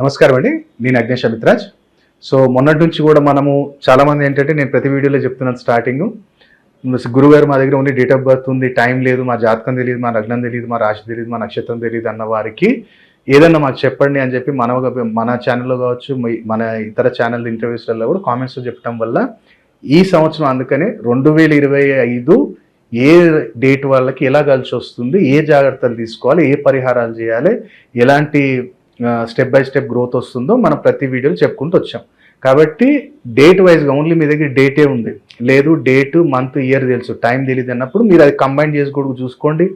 నమస్కారం అండి. నేను అగ్నేష్ అమిత్రాజ్. సో మొన్నటి నుంచి కూడా మనము చాలామంది ఏంటంటే నేను ప్రతి వీడియోలో చెప్తున్నాను స్టార్టింగ్. గురుగారు మా దగ్గర ఓన్లీ డేట్ ఆఫ్ బర్త్ ఉంది టైం లేదు మా జాతకం తెలియదు మా లగ్నం తెలియదు మా రాశి తెలియదు మా నక్షత్రం తెలియదు అన్న వారికి ఏదన్నా మాకు చెప్పండి అని చెప్పి మన మన ఛానల్లో కావచ్చు మన ఇతర ఛానల్ ఇంటర్వ్యూస్లలో కూడా కామెంట్స్లో చెప్పడం వల్ల ఈ సంవత్సరం అందుకనే రెండు వేల ఇరవై ఐదు ఏ డేట్ వాళ్ళకి ఎలా కలిసి వస్తుంది ఏ జాగ్రత్తలు తీసుకోవాలి ఏ పరిహారాలు చేయాలి ఎలాంటి స్టెప్ బై స్టెప్ గ్రోత్ వస్తుందో మనం ప్రతి వీడియోలో చెప్పుకుంటూ వచ్చాం. కాబట్టి డేట్ వైజ్గా ఓన్లీ మీ దగ్గర డేటే ఉంది. లేదు డేట్ మంత్ ఇయర్ తెలుసు. టైం తెలియదు అన్నప్పుడు మీరు అది కంబైన్ చేసి కూడా చూసుకోండి.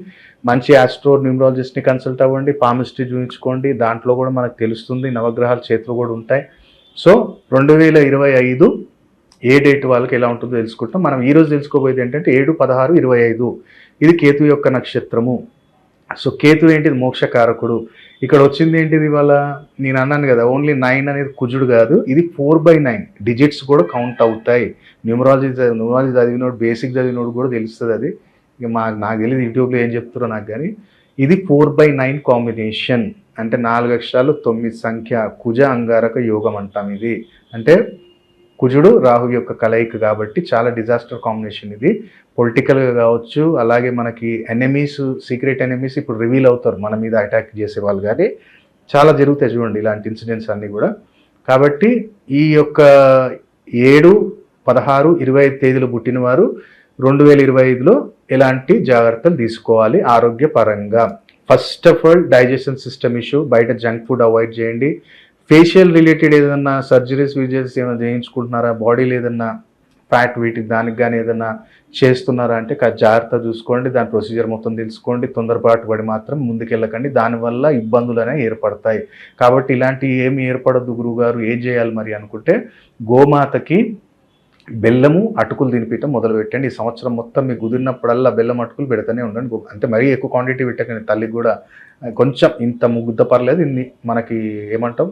మంచి ఆస్ట్రో న్యూమరాలజిస్ట్ని కన్సల్ట్ అవ్వండి పామిస్ట్రీ చూపించుకోండి. దాంట్లో కూడా మనకు తెలుస్తుంది నవగ్రహాల చేతులు కూడా ఉంటాయి. సో రెండు వేల ఇరవై ఐదు ఏ డేట్ వాళ్ళకి ఎలా ఉంటుందో తెలుసుకుంటాం. మనం ఈరోజు తెలుసుకోబోయేది ఏంటంటే ఏడు పదహారు ఇరవై ఐదు. ఇది కేతు యొక్క నక్షత్రము. సో కేతు ఏంటిది? మోక్షకారకుడు. ఇక్కడ వచ్చింది ఏంటిది ఇవాళ? నేను అన్నాను కదా ఓన్లీ నైన్ అనేది కుజుడు కాదు ఇది ఫోర్ బై నైన్ డిజిట్స్ కూడా కౌంట్ అవుతాయి. న్యూమరాలజీ న్యూమరాలజీ చదివినోడు బేసిక్ చదివినోడు కూడా తెలుస్తుంది అది. ఇక మా నాకు తెలియదు యూట్యూబ్లో ఏం చెప్తారో నాకు కానీ. ఇది ఫోర్ బై నైన్ కాంబినేషన్ అంటే నాలుగు అక్షరాలు తొమ్మిది సంఖ్య కుజ అంగారక యోగం అంటాం ఇది. అంటే కుజుడు రాహు యొక్క కలయిక కాబట్టి చాలా డిజాస్టర్ కాంబినేషన్ ఇది. పొలిటికల్గా కావచ్చు అలాగే మనకి ఎనిమీస్ సీక్రెట్ ఎనిమీస్ ఇప్పుడు రివీల్ అవుతారు మన మీద అటాక్ చేసే వాళ్ళు కానీ చాలా జరుగుతాయి చూడండి ఇలాంటి ఇన్సిడెంట్స్ అన్నీ కూడా. కాబట్టి ఈ యొక్క ఏడు పదహారు ఇరవై ఐదు తేదీలు పుట్టినవారు రెండు వేల ఇరవై ఐదులో ఎలాంటి జాగ్రత్తలు తీసుకోవాలి ఆరోగ్యపరంగా? First of all digestion system issue బయట జంక్ ఫుడ్ అవాయిడ్ చేయండి. ఫేషియల్ రిలేటెడ్ ఏదన్నా సర్జరీస్ విజయస్ ఏమైనా చేయించుకుంటున్నారా? బాడీలో ఏదన్నా ఫ్యాట్ వీటికి దానికి కానీ ఏదైనా చేస్తున్నారా అంటే జాగ్రత్త చూసుకోండి. దాని ప్రొసీజర్ మొత్తం తెలుసుకోండి. తొందరపాటు పడి మాత్రం ముందుకెళ్ళకండి. దానివల్ల ఇబ్బందులు అనేవి ఏర్పడతాయి. కాబట్టి ఇలాంటి ఏమి ఏర్పడద్దు గురువుగారు. ఏం చేయాలి మరి అనుకుంటే గోమాతకి బెల్లము అటుకులు తినిపించడం మొదలు పెట్టండి. ఈ సంవత్సరం మొత్తం మీకు కుదిరినప్పుడల్లా బెల్లం అటుకులు పెడతానే ఉండండి. అంటే మరీ ఎక్కువ క్వాంటిటీ పెట్టకండి. తల్లికి కూడా కొంచెం ఇంత ముగ్గుద్ద పర్లేదు. ఇన్ని మనకి ఏమంటాం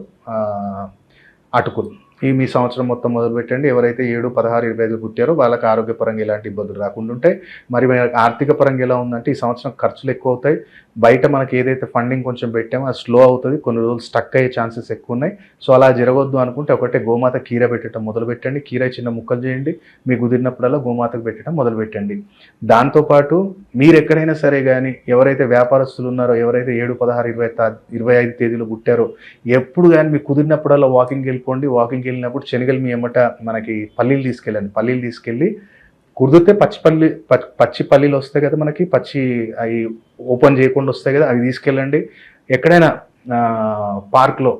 అటుకులు. ఈ మీ సంవత్సరం మొత్తం మొదలు పెట్టండి. ఎవరైతే ఏడు పదహారు ఇరవై ఐదు పుట్టారో వాళ్ళకి ఆరోగ్యపరంగా ఎలాంటి ఇబ్బందులు రాకుండా ఉంటాయి. మరి మనకి ఆర్థిక పరంగా ఎలా ఉందంటే ఈ సంవత్సరం ఖర్చులు ఎక్కువ అవుతాయి. బయట మనకి ఏదైతే ఫండింగ్ కొంచెం పెట్టామో అది స్లో అవుతుంది. కొన్ని రోజులు స్టక్ అయ్యే ఛాన్సెస్ ఎక్కువ ఉన్నాయి. సో అలా జరగవద్దు అనుకుంటే ఒకటే గోమాత కీర పెట్టడం మొదలు పెట్టండి. కీర చిన్న ముక్కలు చేయండి. మీకు కుదిరినప్పుడల్లా గోమాతకు పెట్టడం మొదలు పెట్టండి. దాంతోపాటు మీరు ఎక్కడైనా సరే కానీ ఎవరైతే వ్యాపారస్తులు ఉన్నారో ఎవరైతే ఏడు పదహారు ఇరవై తా- ఇరవై ఐదు తేదీలు పుట్టారో ఎప్పుడు కానీ మీకు కుదిరినప్పుడల్లా వాకింగ్కి వెళ్ళిపోండి. వాకింగ్కి వెళ్ళినప్పుడు శనగలు మీ ఎమ్మట మనకి పల్లీలు తీసుకెళ్ళండి. పల్లీలు తీసుకెళ్ళి కుదిరితే పచ్చి పల్లి పచ్చి పల్లీలు వస్తాయి కదా మనకి పచ్చి అవి ఓపెన్ చేయకుండా వస్తాయి కదా అవి తీసుకెళ్ళండి. ఎక్కడైనా పార్క్లో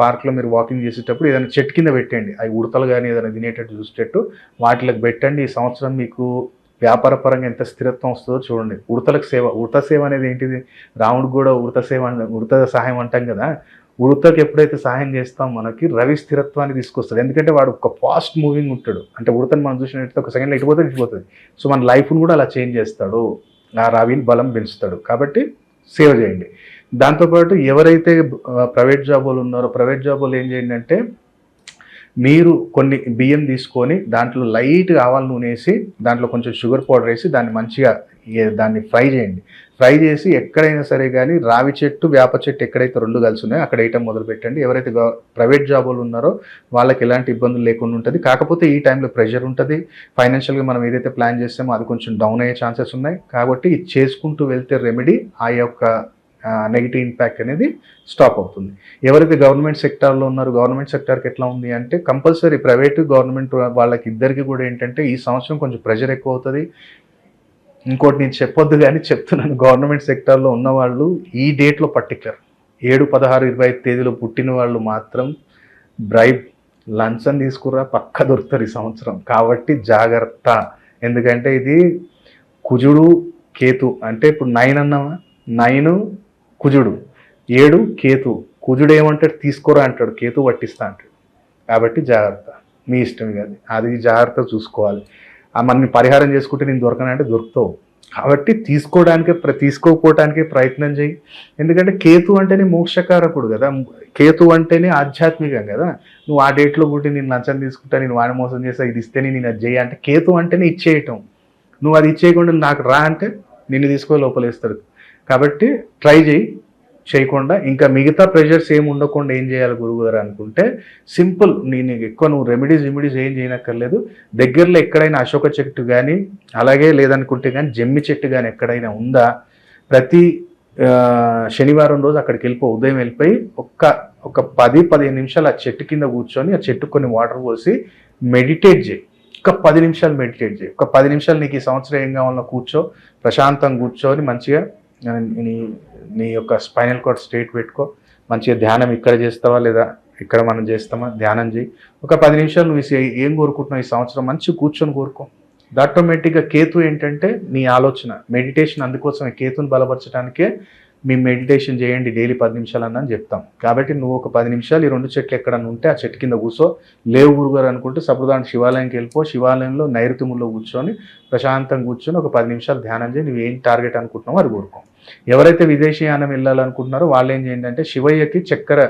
పార్క్లో మీరు వాకింగ్ చేసేటప్పుడు ఏదైనా చెట్టు కింద పెట్టండి అవి ఉడతలు కానీ ఏదైనా తినేటట్టు చూసేటట్టు వాటికి పెట్టండి. ఈ సంవత్సరం మీకు వ్యాపార పరంగా ఎంత స్థిరత్వం వస్తుందో చూడండి. ఉడతలకు సేవ ఉడత సేవ అనేది ఏంటిది? రాముడికి కూడా ఉడత సేవ ఉడత సహాయం అంటాం కదా. ఉడతకి ఎప్పుడైతే సహాయం చేస్తాం మనకి రవి స్థిరత్వాన్ని తీసుకొస్తాడు. ఎందుకంటే వాడు ఒక ఫాస్ట్ మూవింగ్ ఉంటాడు. అంటే ఉడతని మనం చూసినట్టు ఒక సెకండ్లో ఇటుపోతే ఇటుపోతుంది సో మన లైఫ్ను కూడా అలా చేంజ్ చేస్తాడు. ఆ రవిని బలం పెంచుతాడు. కాబట్టి సేవ చేయండి. దాంతోపాటు ఎవరైతే ప్రైవేట్ జాబులు వాళ్ళు ఉన్నారో ప్రైవేట్ జాబులు ఏం చేయండి అంటే మీరు కొన్ని బియ్యం తీసుకొని దాంట్లో లైట్గా ఆవాల నూనె వేసి దాంట్లో కొంచెం షుగర్ పౌడర్ వేసి దాన్ని మంచిగా దాన్ని ఫ్రై చేయండి. ఫ్రై చేసి ఎక్కడైనా సరే కానీ రావి చెట్టు వేప చెట్టు ఎక్కడైతే రెండు కలిసి ఉన్నాయో అక్కడ వేయటం మొదలు పెట్టండి. ఎవరైతే ప్రైవేట్ జాబులు ఉన్నారో వాళ్ళకి ఎలాంటి ఇబ్బందులు లేకుండా ఉంటుంది. కాకపోతే ఈ టైంలో ప్రెషర్ ఉంటుంది. ఫైనాన్షియల్గా మనం ఏదైతే ప్లాన్ చేస్తామో అది కొంచెం డౌన్ అయ్యే ఛాన్సెస్ ఉన్నాయి. కాబట్టి ఇది చేసుకుంటూ వెళ్తే రెమెడీ ఆ యొక్క నెగిటివ్ ఇంపాక్ట్ అనేది స్టాప్ అవుతుంది. ఎవరైతే గవర్నమెంట్ సెక్టార్లో ఉన్నారో గవర్నమెంట్ సెక్టార్కి ఎట్లా ఉంది అంటే కంపల్సరీ ప్రైవేటు గవర్నమెంట్ వాళ్ళకి ఇద్దరికి కూడా ఏంటంటే ఈ సంవత్సరం కొంచెం ప్రెషర్ ఎక్కువ అవుతుంది. ఇంకోటి నేను చెప్పొద్దు కానీ చెప్తున్నాను. గవర్నమెంట్ సెక్టార్లో ఉన్న వాళ్ళు ఈ డేట్లో పర్టికులర్ ఏడు పదహారు ఇరవై ఐదు తేదీలో పుట్టిన వాళ్ళు మాత్రం బ్రైబ్ లంచం తీసుకురా పక్క దొరుకుతారు ఈ సంవత్సరం. కాబట్టి జాగ్రత్త. ఎందుకంటే ఇది కుజుడు కేతు. అంటే ఇప్పుడు నైన్ అన్నావా? నైను కుజుడు. ఏడు కేతు. కుజుడు ఏమంటాడు? తీసుకోరా అంటాడు. కేతు పట్టిస్తా అంటాడు. కాబట్టి జాగ్రత్త. మీ ఇష్టం కానీ అది జాగ్రత్త చూసుకోవాలి. మన పరిహారం చేసుకుంటే నేను దొరకనంటే దొరుకుతావు. కాబట్టి తీసుకోవడానికే ప్ర ప్రయత్నం చేయి. ఎందుకంటే కేతు అంటేనే మోక్షకారకుడు కదా. కేతు అంటేనే ఆధ్యాత్మికం కదా. నువ్వు ఆ డేట్లో పుట్టి నేను లంచం తీసుకుంటా నేను వాడిని మోసం చేస్తా ఇది ఇస్తేనే నేను అది చేయ అంటే కేతు అంటేనే ఇచ్చేయటం. నువ్వు అది ఇచ్చేయకుండా నాకు రా అంటే నిన్ను తీసుకో లోపలేస్తాడు. కాబట్టి ట్రై చేయి. చేయకుండా ఇంకా మిగతా ప్రెషర్స్ ఏమి ఉండకుండా ఏం చేయాలి గురువుగారు అనుకుంటే సింపుల్ నేను ఎక్కువ నువ్వు రెమెడీస్ రెమెడీస్ ఏం చేయనక్కర్లేదు. దగ్గరలో ఎక్కడైనా అశోక చెట్టు కానీ అలాగే లేదనుకుంటే కానీ జమ్మి చెట్టు కానీ ఎక్కడైనా ఉందా? ప్రతి శనివారం రోజు అక్కడికి వెళ్ళిపో ఉదయం వెళ్ళిపోయి ఒక్క ఒక పది పదిహేను నిమిషాలు ఆ చెట్టు కింద కూర్చొని ఆ చెట్టు కొన్ని వాటర్ పోసి మెడిటేట్ చేయి. ఒక పది నిమిషాలు మెడిటేట్ చేయి. ఒక పది నిమిషాలు నీకు ఈ సంవత్సరం ఏం కావాలో కూర్చో ప్రశాంతంగా కూర్చొని మంచిగా నీ నీ యొక్క స్పైనల్ కార్డ్ స్టేట్ పెట్టుకో. మంచిగా ధ్యానం ఇక్కడ చేస్తావా లేదా ఇక్కడ మనం చేస్తామా? ధ్యానం చేయి. ఒక పది నిమిషాలు నువ్వు ఏం కోరుకుంటున్నావు ఈ సంవత్సరం? మంచి కూర్చొని కోరుకో. ఆటోమేటిక్గా కేతు ఏంటంటే నీ ఆలోచన. మెడిటేషన్ అందుకోసమే కేతుని బలపరచడానికే మేము మెడిటేషన్ చేయండి డైలీ పది నిమిషాలు అని చెప్తాం. కాబట్టి నువ్వు ఒక పది నిమిషాలు ఈ రెండు చెట్లు ఎక్కడన్నా ఉంటే ఆ చెట్టు కింద కూర్చో. లేవు గురుగారు అనుకుంటే సప్రదాన్ని శివాలయంకి వెళ్ళిపో శివాలయంలో నైరుతిముల్లో కూర్చొని ప్రశాంతంగా కూర్చొని ఒక పది నిమిషాలు ధ్యానం చేయి. నువ్వు ఏం టార్గెట్ అనుకుంటున్నావో అది కోరుకో. ఎవరైతే విదేశీయానం వెళ్ళాలనుకుంటున్నారో వాళ్ళు ఏం చేయండి అంటే శివయ్యకి చక్కెర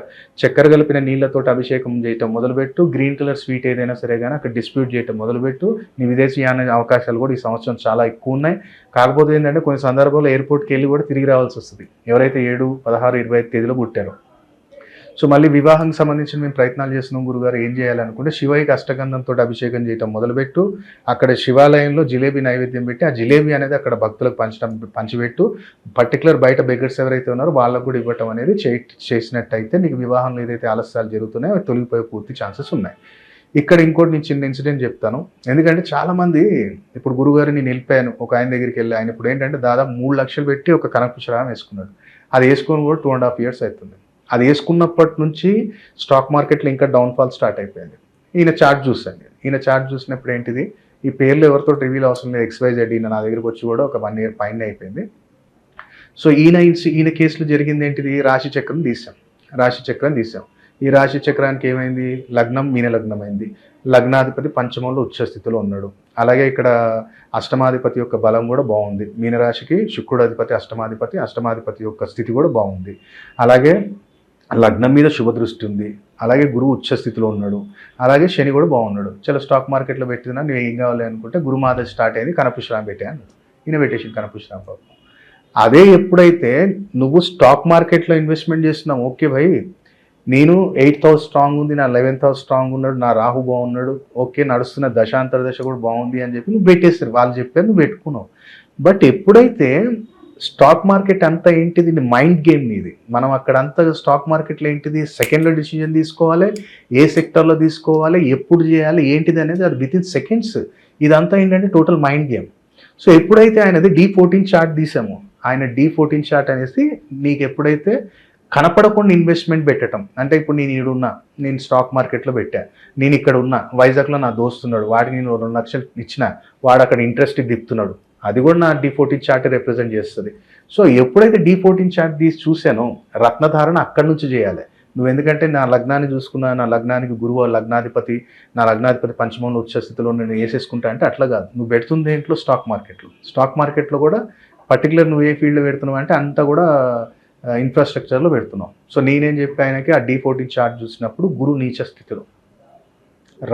చక్కెర కలిపిన నీళ్ళతో అభిషేకం చేయటం మొదలుపెట్టు. గ్రీన్ కలర్ స్వీట్ ఏదైనా సరే కానీ అక్కడ డిస్ప్యూట్ చేయటం మొదలుపెట్టు. నీ విదేశీయాన అవకాశాలు కూడా ఈ సంవత్సరం చాలా ఎక్కువ ఉన్నాయి. కాకపోతే ఏంటంటే కొన్ని సందర్భాల్లో ఎయిర్పోర్ట్కి వెళ్ళి కూడా తిరిగి రావాల్సి వస్తుంది. ఎవరైతే ఏడు పదహారు ఇరవై ఐదు తేదీలో పుట్టారో. సో మళ్ళీ వివాహానికి సంబంధించిన మేము ప్రయత్నాలు చేస్తున్నాం గురుగారు ఏం చేయాలనుకుంటే శివయ్యకి అష్టగంధంతో అభిషేకం చేయటం మొదలుపెట్టు. అక్కడ శివాలయంలో జిలేబీ నైవేద్యం పెట్టి ఆ జిలేబీ అనేది అక్కడ భక్తులకు పంచడం పంచిపెట్టు. పర్టికులర్ బయట బెగర్స్ ఎవరైతే ఉన్నారో వాళ్ళకు కూడా ఇవ్వటం అనేది చేసినట్టయితే నీకు వివాహంలో ఏదైతే ఆలస్యాలు జరుగుతున్నాయో అవి తొలగిపోయే పూర్తి ఛాన్సెస్ ఉన్నాయి. ఇక్కడ ఇంకోటి నేను చిన్న ఇన్సిడెంట్ చెప్తాను. ఎందుకంటే చాలామంది ఇప్పుడు గురుగారు నేను వెళ్ళిపోయాను ఒక ఆయన దగ్గరికి వెళ్ళి ఆయన ఇప్పుడు ఏంటంటే దాదాపు మూడు లక్షలు పెట్టి ఒక కనకపుష్రామం వేసుకున్నాడు. అది వేసుకొని కూడా టూ అండ్ హాఫ్ ఇయర్స్ అవుతుంది. అది వేసుకున్నప్పటి నుంచి స్టాక్ మార్కెట్లో ఇంకా డౌన్ఫాల్ స్టార్ట్ అయిపోయింది. ఈయన చార్ట్ చూసాను నేను. ఈయన చార్ట్ చూసినప్పుడు ఏంటిది? ఈ పేర్లు ఎవరితో రివీల్ అవసరం లేదు. ఎక్స్వైజెడ్ ఈయన నా దగ్గరికి వచ్చి కూడా ఒక వన్ ఇయర్ పైన అయిపోయింది. సో ఈయన ఈయన కేసులో జరిగింది ఏంటిది? రాశి చక్రం తీసాం రాశి చక్రం తీసాం ఈ రాశి చక్రానికి ఏమైంది? లగ్నం మీన లగ్నం అయింది లగ్నాధిపతి పంచమంలో ఉచ్చ స్థితిలో ఉన్నాడు. అలాగే ఇక్కడ అష్టమాధిపతి యొక్క బలం కూడా బాగుంది. మీనరాశికి శుక్రుడు అధిపతి అష్టమాధిపతి అష్టమాధిపతి యొక్క స్థితి కూడా బాగుంది. అలాగే లగ్నం మీద శుభదృష్టి ఉంది. అలాగే గురువు ఉచ్చ స్థితిలో ఉన్నాడు. అలాగే శని కూడా బాగున్నాడు. చాలా స్టాక్ మార్కెట్లో పెట్టినా నేను ఏం కావాలి అనుకుంటే గురుమాత స్టార్ట్ అయింది కనపుష్రామ్ పెట్టాను అన్నాడు. ఈయన పెట్టేసి కనపుష్రామ్ బాబు అదే ఎప్పుడైతే నువ్వు స్టాక్ మార్కెట్లో ఇన్వెస్ట్మెంట్ చేస్తున్నావు ఓకే భయ్. నేను ఎయిత్ హౌస్ స్ట్రాంగ్ ఉంది నా లెవెన్త్ హౌస్ స్ట్రాంగ్ ఉన్నాడు నా రాహు బాగున్నాడు ఓకే నడుస్తున్న దశాంతర దశ కూడా బాగుంది అని చెప్పి నువ్వు పెట్టేస్తారు వాళ్ళు చెప్పారు నువ్వు పెట్టుకున్నావు. బట్ ఎప్పుడైతే స్టాక్ మార్కెట్ అంతా ఏంటిది? మైండ్ గేమ్ ఇది. మనం అక్కడ అంతా స్టాక్ మార్కెట్లో ఏంటిది? సెకండ్లో డిసిజన్ తీసుకోవాలి. ఏ సెక్టర్లో తీసుకోవాలి? ఎప్పుడు చేయాలి? ఏంటిది అనేది అది విత్ ఇన్ సెకండ్స్ ఇదంతా ఏంటంటే టోటల్ మైండ్ గేమ్ సో ఎప్పుడైతే ఆయనది డీ ఫోర్టీన్ చార్ట్ తీసామో ఆయన డీ ఫోర్టీన్ చార్ట్ అనేసి నీకు ఎప్పుడైతే కనపడకుండా ఇన్వెస్ట్మెంట్ పెట్టడం అంటే ఇప్పుడు నేను ఈడున్నా నేను స్టాక్ మార్కెట్లో పెట్టా నేను ఇక్కడ ఉన్నా వైజాగ్లో నా దోస్తున్నాడు వాడికి నేను రెండు లక్షలు ఇచ్చిన వాడు అక్కడ ఇంట్రెస్ట్ దిప్తున్నాడు అది కూడా నా డి ఫోర్టీన్ చార్ట్ రిప్రజెంట్ చేస్తుంది. సో ఎప్పుడైతే డి ఫోర్టీన్ చార్ట్ తీసి చూసానో రత్నధారణ అక్కడి నుంచి చేయాలి. నువ్వు ఎందుకంటే నా లగ్నాన్ని చూసుకున్నా నా లగ్నానికి గురువు లగ్నాధిపతి నా లగ్నాధిపతి పంచమంలో ఉచ్చ స్థితిలో నేను వేసేసుకుంటా అంటే అట్లా కాదు. నువ్వు పెడుతుంది ఏంట్లో? స్టాక్ మార్కెట్లో స్టాక్ మార్కెట్లో కూడా పర్టికులర్ నువ్వు ఏ ఫీల్డ్లో పెడుతున్నావు అంటే అంతా కూడా ఇన్ఫ్రాస్ట్రక్చర్లో పెడుతున్నావు. సో నేనేం చెప్పి ఆయనకి ఆ డి ఫోర్టీన్ చార్ట్ చూసినప్పుడు గురు నీచ స్థితిలో.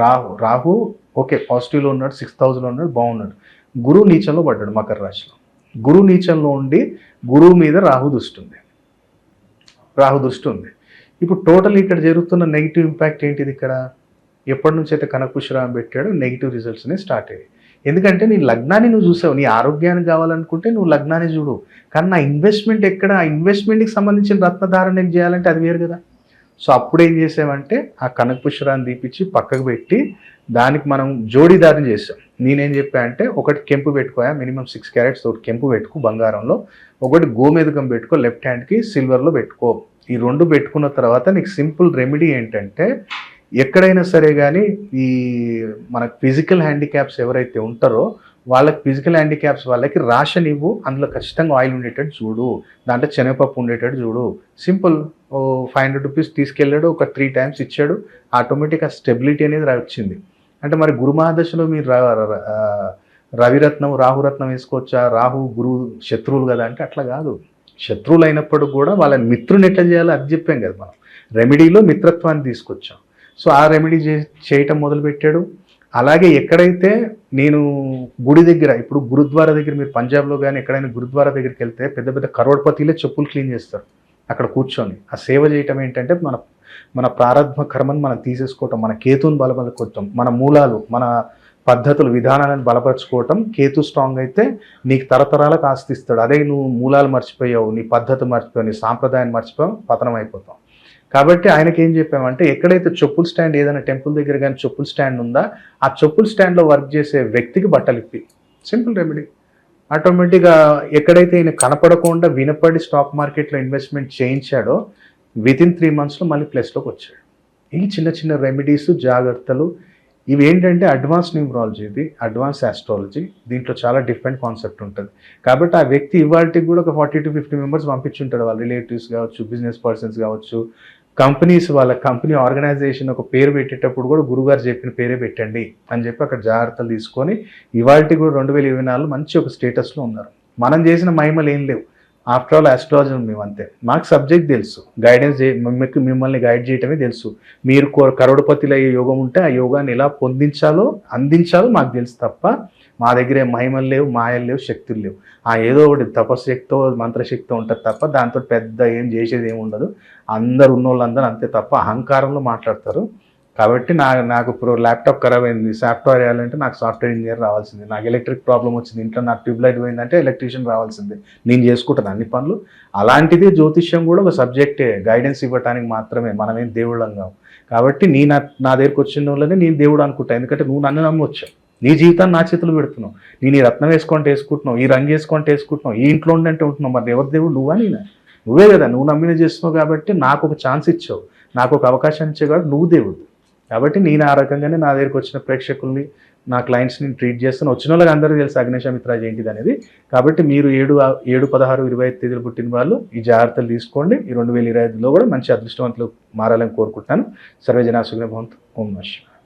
రాహు రాహు ఓకే పాజిటివ్లో ఉన్నాడు సిక్స్ థౌజండ్లో ఉన్నాడు బాగున్నాడు. గురువు నీచంలో పడ్డాడు మకర రాశిలో. గురువు నీచంలో ఉండి గురువు మీద రాహు దృష్టి ఉంది. రాహు దృష్టి ఉంది. ఇప్పుడు టోటల్ ఇక్కడ జరుగుతున్న నెగిటివ్ ఇంపాక్ట్ ఏంటిది ఇక్కడ? ఎప్పటి నుంచి అయితే కనకుశ్రామం పెట్టాడో నెగిటివ్ రిజల్ట్స్ స్టార్ట్ అయ్యాయి. ఎందుకంటే నీ లగ్నాన్ని నువ్వు చూసావు నీ ఆరోగ్యానికి కావాలనుకుంటే నువ్వు లగ్నాన్ని చూడు. కానీ నా ఇన్వెస్ట్మెంట్ ఎక్కడ? ఆ ఇన్వెస్ట్మెంట్కి సంబంధించిన రత్నధారణ ఏం చేయాలంటే అది వేరు కదా. సో అప్పుడు ఏం చేసామంటే ఆ కనకపుష్పరాన్ని తీపిచ్చి పక్కకు పెట్టి దానికి మనం జోడీదారం చేసాం. నేనేం చెప్పా అంటే ఒకటి కెంపు పెట్టుకోయా మినిమం సిక్స్ క్యారెట్స్ ఒకటి కెంపు పెట్టుకో బంగారంలో ఒకటి గోమేదకం పెట్టుకో లెఫ్ట్ హ్యాండ్కి సిల్వర్లో పెట్టుకో. ఈ రెండు పెట్టుకున్న తర్వాత నీకు సింపుల్ రెమెడీ ఏంటంటే ఎక్కడైనా సరే కానీ ఈ మనకు ఫిజికల్ హ్యాండిక్యాప్స్ ఎవరైతే ఉంటారో వాళ్ళకి ఫిజికల్ హ్యాండిక్యాప్స్ వాళ్ళకి రాషన్ ఇవ్వు. అందులో ఖచ్చితంగా ఆయిల్ ఉండేటట్టు చూడు. దాంట్లో శనగపప్పు ఉండేటట్టు చూడు. సింపుల్ ఓ ఫైవ్ హండ్రెడ్ రూపీస్ తీసుకెళ్ళాడు. ఒక త్రీ టైమ్స్ ఇచ్చాడు. ఆటోమేటిక్ ఆ స్టెబిలిటీ అనేది రా- వచ్చింది. అంటే మరి గురుమహాదశలో మీరు రవిరత్నం రాహురత్నం వేసుకోవచ్చా? రాహు గురువు శత్రువులు కదా అంటే అట్లా కాదు. శత్రువులు అయినప్పుడు కూడా వాళ్ళని మిత్రుని ఎట్లా చేయాలో అది చెప్పాం కదా మనం. రెమెడీలో మిత్రత్వాన్ని తీసుకొచ్చాం. సో ఆ రెమెడీ చే చేయటం మొదలుపెట్టాడు. అలాగే ఎక్కడైతే నేను గుడి దగ్గర ఇప్పుడు గురుద్వారా దగ్గర మీరు పంజాబ్లో కానీ ఎక్కడైనా గురుద్వారా దగ్గరికి వెళ్తే పెద్ద పెద్ద కరోడ్పతిలే చెప్పులు క్లీన్ చేస్తారు అక్కడ కూర్చొని. ఆ సేవ చేయటం ఏంటంటే మన మన ప్రారంభ కర్మను మనం తీసేసుకోవటం మన కేతుని బలపరచుకోవటం మన మూలాలు మన పద్ధతులు విధానాలను బలపరుచుకోవటం. కేతు స్ట్రాంగ్ అయితే నీకు తరతరాలకు ఆస్తి ఇస్తాడు అదే నువ్వు మూలాలు మర్చిపోయావు నీ పద్ధతి మర్చిపోయావు నీ సాంప్రదాయాన్ని మర్చిపోయావు పతనం అయిపోతావు. కాబట్టి ఆయనకి ఏం చెప్పామంటే ఎక్కడైతే చెప్పుల స్టాండ్ ఏదైనా టెంపుల్ దగ్గర కానీ చెప్పుల స్టాండ్ ఉందా ఆ చెప్పుల స్టాండ్లో వర్క్ చేసే వ్యక్తికి బట్టలు ఇప్పి. Simple remedy. ఆటోమేటిక్గా ఎక్కడైతే ఈయన కనపడకుండా వినపడి స్టాక్ మార్కెట్లో ఇన్వెస్ట్మెంట్ చేయించాడో విత్ ఇన్ త్రీ మంత్స్లో మళ్ళీ ప్లస్లోకి వచ్చాడు. ఈ చిన్న చిన్న రెమెడీస్ జాగ్రత్తలు ఇవి ఏంటంటే అడ్వాన్స్ న్యూమరాలజీ ఇది అడ్వాన్స్ ఆస్ట్రాలజీ. దీంట్లో చాలా డిఫరెంట్ కాన్సెప్ట్ ఉంటుంది. కాబట్టి ఆ వ్యక్తి ఇవాళకి కూడా ఒక ఫార్టీ టు ఫిఫ్టీ మెంబర్స్ పంపించుంటాడు. వాళ్ళ రిలేటివ్స్ కావచ్చు బిజినెస్ పర్సన్స్ కావచ్చు కంపెనీస్ వాళ్ళ కంపెనీ ఆర్గనైజేషన్ ఒక పేరు పెట్టేటప్పుడు కూడా గురుగారు చెప్పిన పేరే పెట్టండి అని చెప్పి అక్కడ జాగ్రత్తలు తీసుకొని ఇవాళకి కూడా రెండు వేల ఇరవై నాలుగు మంచి ఒక స్టేటస్లో ఉన్నారు. మనం చేసిన మహిమలు ఏం లేవు. ఆఫ్టర్ ఆల్ ఆస్ట్రాలజీ మేము అంతే మాకు సబ్జెక్ట్ తెలుసు. గైడెన్స్ మీకు మిమ్మల్ని గైడ్ చేయటమే తెలుసు. మీరు కరోడపతిలో అయ్యే యోగం ఉంటే ఆ యోగాన్ని ఎలా పొందించాలో అందించాలో మాకు తెలుసు తప్ప మా దగ్గరే మహిమలు లేవు మాయలు లేవు శక్తులు లేవు. ఆ ఏదో ఒకటి తపశక్తో మంత్రశక్తి ఉంటుంది తప్ప దాంతో పెద్ద ఏం చేసేది ఏమి ఉండదు. అందరు ఉన్న వాళ్ళందరూ అంతే తప్ప అహంకారంలో మాట్లాడతారు. కాబట్టి నా నాకు ఇప్పుడు ల్యాప్టాప్ ఖరాబ్ అయింది. సాఫ్ట్వేర్ వేయాలంటే నాకు సాఫ్ట్వేర్ ఇంజనీర్ రావాల్సింది. నాకు ఎలక్ట్రిక్ ప్రాబ్లం వచ్చింది. ఇంట్లో నా ట్యూబ్ లైట్ పోయిందంటే ఎలక్ట్రీషియన్ రావాల్సిందే. నేను చేసుకుంటాను అన్ని పనులు. అలాంటిది జ్యోతిష్యం కూడా ఒక సబ్జెక్టే. గైడెన్స్ ఇవ్వటానికి మాత్రమే. మనమేం దేవుళ్ళం కావు కాబట్టి నీ నా నా దగ్గరకు వచ్చిన వాళ్ళని నేను దేవుడు అనుకుంటా. ఎందుకంటే నువ్వు నన్ను నమ్మొచ్చావు నీ జీవితాన్ని నా చేతులు పెడుతున్నావు. నేను ఈ రత్నం వేసుకుంటే వేసుకుంటున్నావు ఈ రంగు వేసుకుంటే వేసుకుంటున్నావు ఈ ఇంట్లో ఉండంటే ఉంటున్నావు. మరి ఎవరి దేవుడు నువ్వా నేనా? నువ్వే కదా నువ్వు నమ్మిన చేస్తున్నావు కాబట్టి నాకు ఒక ఛాన్స్ ఇచ్చావు. నాకు ఒక అవకాశం ఇచ్చే కాబట్టి నువ్వు దేవుడు. కాబట్టి నేను ఆ రకంగానే నా దగ్గరికి వచ్చిన ప్రేక్షకుల్ని నా క్లయింట్స్ని ట్రీట్ చేస్తాను వచ్చిన వాళ్ళకి అందరికీ తెలుసు అగ్నేశామిత్రాజ్ ఏంటిది అనేది. కాబట్టి మీరు ఏడు ఏడు పదహారు ఇరవై ఐదు తేదీలు పుట్టిన వాళ్ళు ఈ జాగ్రత్తలు తీసుకోండి. ఈ రెండు వేల ఇరవై ఐదులో కూడా మంచి అదృష్టవంతులు మారాలని కోరుకుంటున్నాను. సర్వజనా సుగ్న ఓం నమస్కారం